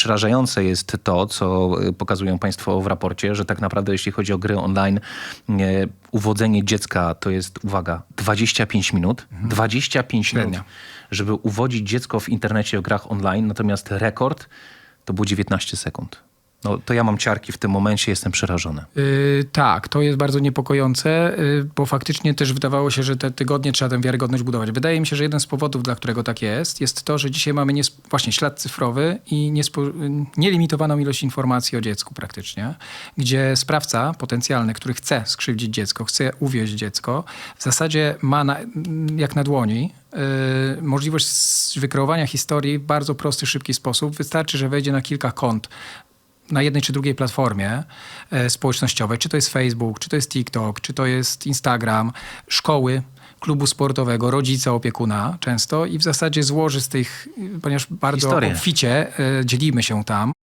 Przerażające jest to, co y, pokazują Państwo w raporcie, że tak naprawdę jeśli chodzi o gry online, e, uwodzenie dziecka to jest, uwaga, 25 minut. 25 minut, Średnio. żeby uwodzić dziecko w internecie w grach online, natomiast rekord to było 19 sekund. No to ja mam ciarki w tym momencie, jestem przerażony. Yy, tak, to jest bardzo niepokojące, yy, bo faktycznie też wydawało się, że te tygodnie trzeba tę wiarygodność budować. Wydaje mi się, że jeden z powodów, dla którego tak jest, jest to, że dzisiaj mamy właśnie ślad cyfrowy i yy, nielimitowaną ilość informacji o dziecku praktycznie, gdzie sprawca potencjalny, który chce skrzywdzić dziecko, chce uwieść dziecko, w zasadzie ma na, jak na dłoni yy, możliwość wykreowania historii w bardzo prosty, szybki sposób. Wystarczy, że wejdzie na kilka kont na jednej czy drugiej platformie e, społecznościowej, czy to jest Facebook, czy to jest TikTok, czy to jest Instagram, szkoły, klubu sportowego, rodzica, opiekuna często i w zasadzie złoży z tych, ponieważ bardzo Historię. obficie e, dzielimy się tam,